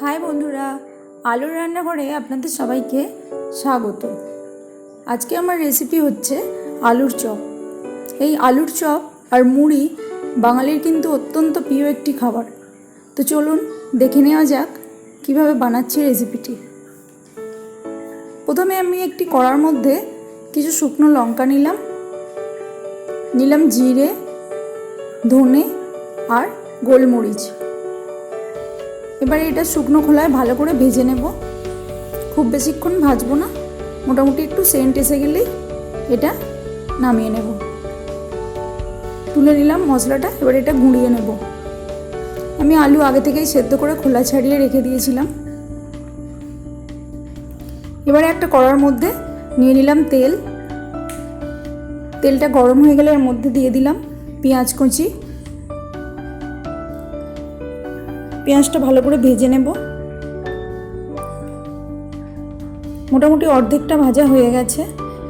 High বন্ধুরা, আলুর রান্নাঘরে আপনাদের সবাইকে স্বাগত। আজকে আমার রেসিপি হচ্ছে আলুর চপ। এই আলুর চপ আর মুড়ি বাঙালির কিন্তু অত্যন্ত প্রিয় একটি খাবার। তো চলুন দেখে নেওয়া যাক কীভাবে বানাচ্ছি রেসিপিটি প্রথমে আমি একটি কড়ার মধ্যে কিছু শুকনো লঙ্কা নিলাম। নিলাম জিরে, ধনে আর গোলমরিচ। এবারে এটা শুকনো খোলায় ভালো করে ভেজে নেব। খুব বেশিক্ষণ ভাজবো না। মোটামুটি একটু সেন্ট এসে গেলেই এটা নামিয়ে নেব। তুলে নিলাম মশলাটা, এবার এটা গুঁড়িয়ে নেব। আমি আলু আগে থেকেই সেদ্ধ করে খোলা ছাড়িয়ে রেখে দিয়েছিলাম। এবারে একটা কড়ার মধ্যে নিয়ে নিলাম তেল। তেলটা গরম হয়ে গেলে এর মধ্যে দিয়ে দিলাম পেঁয়াজ কুচি পেঁয়াজটা ভালো করে ভেজে নেব। মোটামুটি অর্ধেকটা ভাজা হয়ে গেছে।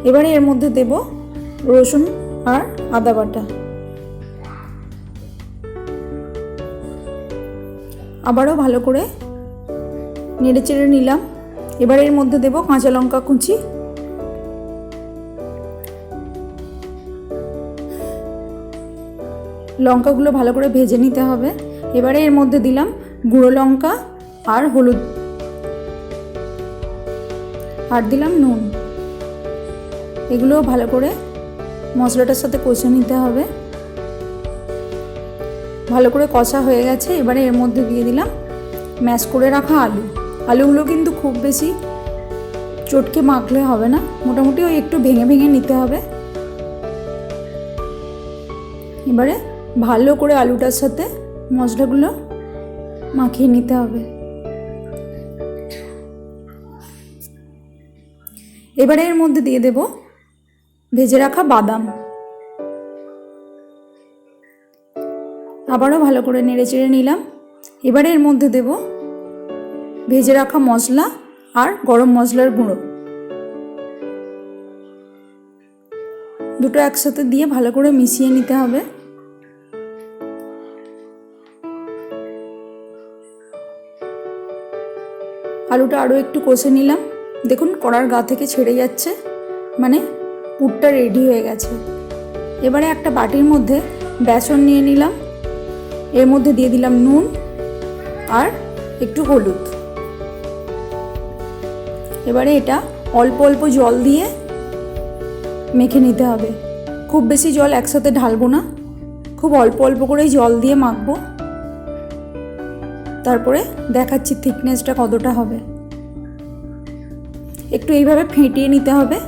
এবারে এর মধ্যে দেব রসুন আর আদা বাটা। আবারও ভালো করে নেড়ে চেড়ে নিলাম। এবার এর মধ্যে দেব কাঁচা লঙ্কা কুচি। লঙ্কাগুলো ভালো করে ভেজে নিতে হবে। এবারে এর মধ্যে দিলাম গুঁড়ো লঙ্কা আর হলুদ। আর দিলাম নুন। এগুলোও ভালো করে মশলাটার সাথে কষে নিতে হবে। ভালো করে কষা হয়ে গেছে। এবারে এর মধ্যে দিয়ে দিলাম ম্যাশ করে রাখা আলু। আলুগুলো কিন্তু খুব বেশি চটকে মাখলে হবে না। মোটামুটি ওই একটু ভেঙে ভেঙে নিতে হবে। এবারে ভালো করে আলুটার সাথে মশলাগুলো মাখিয়ে নিতে হবে। এবারে এর মধ্যে দিয়ে দেব ভেজে রাখা বাদাম। আবারও ভালো করে নেড়ে চেড়ে নিলাম। এবারে এর মধ্যে দেব ভেজে রাখা মশলা আর গরম মশলার গুঁড়ো। দুটো একসাথে দিয়ে ভালো করে মিশিয়ে নিতে হবে। আলুটা আরও একটু কষে নিলাম। দেখুন, কড়ার গা থেকে ছেড়ে যাচ্ছে। মানে পুরটা রেডি হয়ে গেছে। এবারে একটা বাটির মধ্যে বেসন নিয়ে নিলাম। এর মধ্যে দিয়ে দিলাম নুন আর একটু হলুদ। এবারে এটা অল্প অল্প জল দিয়ে মেখে নিতে হবে। খুব বেশি জল একসাথে ঢালবো না। খুব অল্প অল্প করেই জল দিয়ে মাখবো। তারপরে দেখাচ্ছি থিকনেসটা কতটা হবে। একটু এইভাবে ফেটিয়ে নিতে হবে,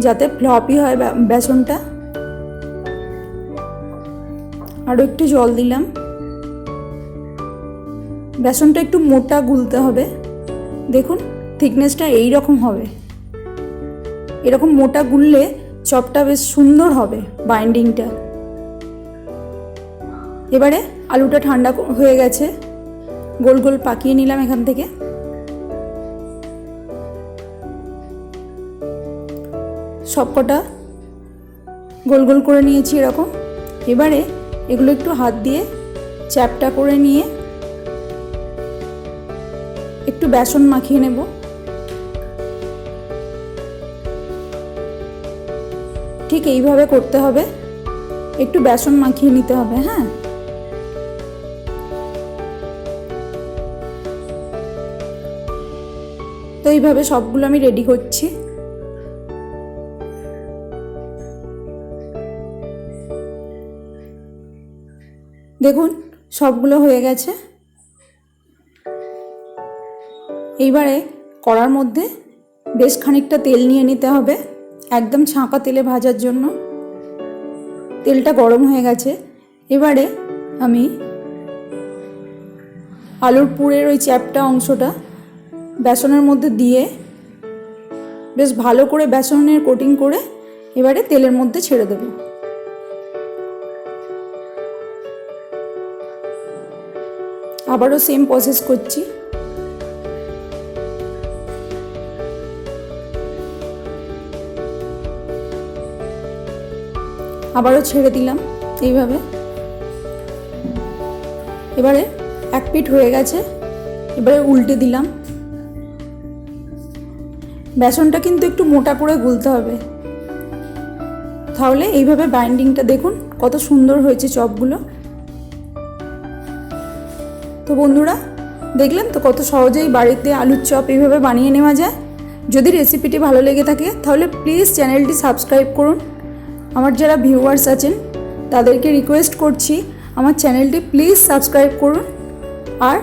যাতে ফ্লপি হয় বেসনটা। আরও একটু জল দিলাম। বেসনটা একটু মোটা গুলতে হবে। দেখুন থিকনেসটা এই রকম হবে। এরকম মোটা গুললে চপটা বেশ সুন্দর হবে বাইন্ডিংটা এবারে আলুটা ঠান্ডা হয়ে গেছে। গোল গোল পাকিয়ে নিলাম এখান থেকে। সবকটা গোল গোল করে নিয়েছি এরকম। এবারে এগুলো একটু হাত দিয়ে চ্যাপটা করে নিয়ে একটু বেসন মাখিয়ে নেব। ঠিক এইভাবে করতে হবে। একটু বেসন মাখিয়ে নিতে হবে হ্যাঁ? তো এইভাবে সবগুলো আমি রেডি করছি। দেখুন, সবগুলো হয়ে গেছে। এইবারে কড়ার মধ্যে বেশ খানিকটা তেল নিয়ে নিতে হবে, একদম ছাঁকা তেলে ভাজার জন্য। তেলটা গরম হয়ে গেছে। এবারে আমি আলুর পুরের ওই চ্যাপটা অংশটা বেসনের মধ্যে দিয়ে বেশ ভালো করে বেসনের কোটিং করে এবারে তেলের মধ্যে ছেড়ে দেব। আবারও সেম প্রসেস করছি। আবারও ছেড়ে দিলাম এইভাবে। এবারে এক পিঠ হয়ে গেছে, এবারে উল্টে দিলাম। বেসনটা কিন্তু একটু মোটা করে গুলতে হবে। তাহলে এইভাবে বাইন্ডিংটা দেখুন, কত সুন্দর হয়েছে চপগুলো। তো বন্ধুরা, দেখলেন তো কত সহজেই বাড়িতে আলুর চপ এইভাবে বানিয়ে নেওয়া যায়? যদি রেসিপিটি ভালো লেগে থাকে, তাহলে প্লিজ চ্যানেলটি সাবস্ক্রাইব করুন। আমার যারা ভিউয়ার্স আছেন, তাদেরকে রিকোয়েস্ট করছি, আমার চ্যানেলটি প্লিজ সাবস্ক্রাইব করুন। আর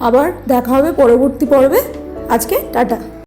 আবার দেখা হবে পরবর্তী পর্বে। আজকে টাটা।